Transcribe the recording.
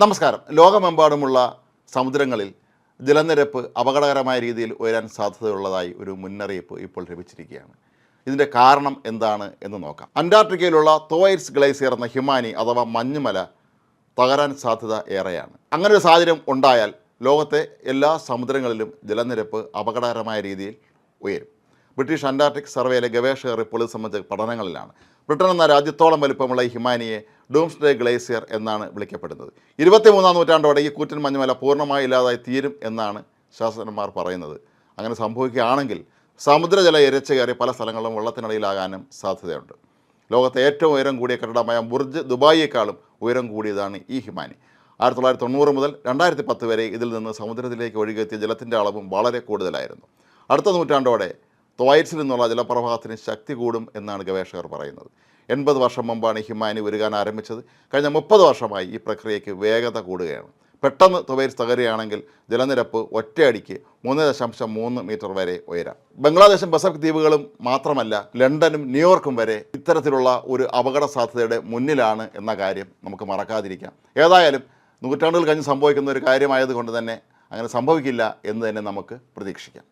നമസ്കാരം. ലോകമെമ്പാടുമുള്ള സമുദ്രങ്ങളിൽ ജലനിരപ്പ് അപകടകരമായ രീതിയിൽ ഉയരാൻ സാധ്യതയുള്ളതായി ഒരു മുന്നറിയിപ്പ് ഇപ്പോൾ ലഭിച്ചിരിക്കുകയാണ്. ഇതിന്റെ കാരണം എന്താണ് എന്ന് നോക്കാം. അന്റാർട്ടിക്കയിലുള്ള തോയറ്റ്സ് ഗ്ലേസിയർ എന്ന ഹിമാനി അഥവാ മഞ്ഞുമല തകരാൻ സാധ്യത ഏറെയാണ്. അങ്ങനെ ഒരു സാഹചര്യം ഉണ്ടായാൽ ലോകത്തെ എല്ലാ സമുദ്രങ്ങളിലും ജലനിരപ്പ് അപകടകരമായ രീതിയിൽ ഉയരും. ബ്രിട്ടീഷ് അന്റാർട്ടിക് സർവേയിലെ ഗവേഷകർ ഇപ്പോൾ ഇത് സംബന്ധിച്ച പഠനങ്ങളിലാണ്. ബ്രിട്ടൻ എന്ന രാജ്യത്തോളം വലുപ്പമുള്ള ഈ ഹിമാനിയെ ഡൂംസ്ഡേ ഗ്ലേസിയർ എന്നാണ് വിളിക്കപ്പെടുന്നത്. ഇരുപത്തിമൂന്നാം നൂറ്റാണ്ടോടെ ഈ കൂറ്റൻ മഞ്ഞുമല പൂർണമായി ഇല്ലാതായി തീരും എന്നാണ് ശാസ്ത്രജ്ഞന്മാർ പറയുന്നത്. അങ്ങനെ സംഭവിക്കുകയാണെങ്കിൽ സമുദ്രജല ഇരച്ചു കയറി പല സ്ഥലങ്ങളിലും വെള്ളത്തിനടിയിലാകാനും സാധ്യതയുണ്ട്. ലോകത്തെ ഏറ്റവും ഉയരം കൂടിയ കെട്ടിടമായ ബുർജ് ദുബായിയേക്കാളും ഉയരം കൂടിയതാണ് ഈ ഹിമാനി. ആയിരത്തി തൊള്ളായിരത്തി തൊണ്ണൂറ് മുതൽ രണ്ടായിരത്തി പത്ത് വരെ ഇതിൽ നിന്ന് സമുദ്രത്തിലേക്ക് ഒഴുകിയെത്തിയ ജലത്തിന്റെ അളവും വളരെ കൂടുതലായിരുന്നു. അടുത്ത നൂറ്റാണ്ടോടെ ത്വൈറ്റ്സിൽ നിന്നുള്ള ജലപ്രവാഹത്തിന് ശക്തി കൂടും എന്നാണ് ഗവേഷകർ പറയുന്നത്. എൺപത് വർഷം മുമ്പാണ് ഹിമാനി ഉരുകാൻ ആരംഭിച്ചത്. കഴിഞ്ഞ മുപ്പത് വർഷമായി ഈ പ്രക്രിയയ്ക്ക് വേഗത കൂടുകയാണ്. പെട്ടെന്ന് തുവൈറ്റ്സ് തകരുകയാണെങ്കിൽ ജലനിരപ്പ് ഒറ്റയടിക്ക് മൂന്ന് ദശാംശം മൂന്ന് മീറ്റർ വരെ ഉയരാം. ബംഗ്ലാദേശും പസഫിക് ദ്വീപുകളും മാത്രമല്ല ലണ്ടനും ന്യൂയോർക്കും വരെ ഇത്തരത്തിലുള്ള ഒരു അപകട സാധ്യതയുടെ മുന്നിലാണ് എന്ന കാര്യം നമുക്ക് മറക്കാതിരിക്കാം. ഏതായാലും നൂറ്റാണ്ടുകൾ കഴിഞ്ഞ് സംഭവിക്കുന്ന ഒരു കാര്യമായതുകൊണ്ട് തന്നെ അങ്ങനെ സംഭവിക്കില്ല എന്ന് തന്നെ നമുക്ക് പ്രതീക്ഷിക്കാം.